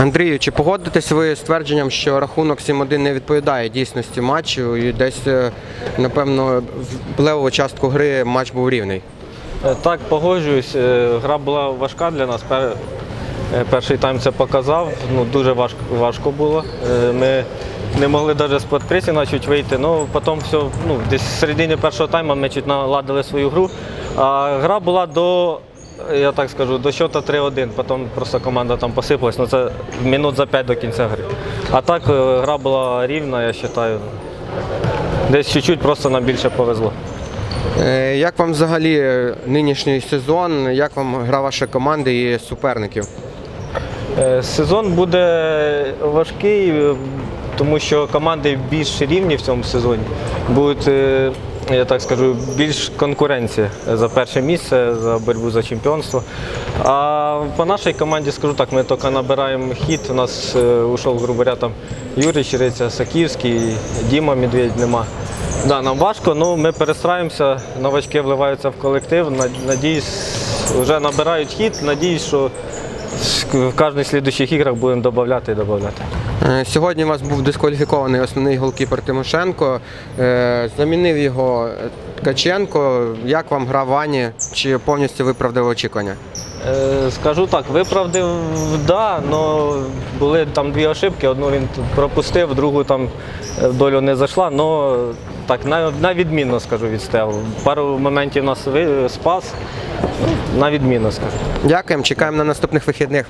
Андрію, чи погодитесь ви з твердженням, що рахунок 7-1 не відповідає дійсності матчу і десь, е, напевно, в левову частку гри матч був рівний? Е, Так, погоджуюсь. Е, Гра була важка для нас. Перший тайм це показав. Ну, дуже важко, важко було. Ми не могли навіть з подпресінга чуть вийти. Ну, потім все, ну, десь в середині першого тайму ми чуть наладили свою гру. А гра була до, я так скажу, до счета 3-1. Потім просто команда там посипалась. Ну, це минут за 5 до кінця гри. А так е, гра була рівна, я вважаю. Десь чуть-чуть просто нам більше повезло. Е, Як вам взагалі нинішній сезон? Як вам гра вашої команди і суперників? Е, Сезон буде важкий, тому що команди більш рівні в цьому сезоні. Будуть, я так скажу, більш конкуренція за перше місце, за боротьбу за чемпіонство. А по нашій команді скажу так, ми тільки набираємо хід. У нас е, ушов, грубо говоря, там Юрій Щириця, Саківський, Діма Медведь нема. Да, нам важко, але ми перестраюємося, новачки вливаються в колектив. Надіюсь, вже набирають хід. Надіюсь, що в кожних слідуючих іграх будемо додавати і додавати. Е, Сьогодні у вас був дискваліфікований основний голкіпер Тимошенко. Е, Замінив його е, Ткаченко. Як вам гра Вані? Чи повністю виправдав очікування? Скажу так, виправдив, да, але були там дві ошибки. Одну він пропустив, другу там долю не зайшла, але так, на, на відмінно скажу відстояв. Пару моментів нас спас, ну, на відмінно скажу. Дякуємо, чекаємо на наступних вихідних.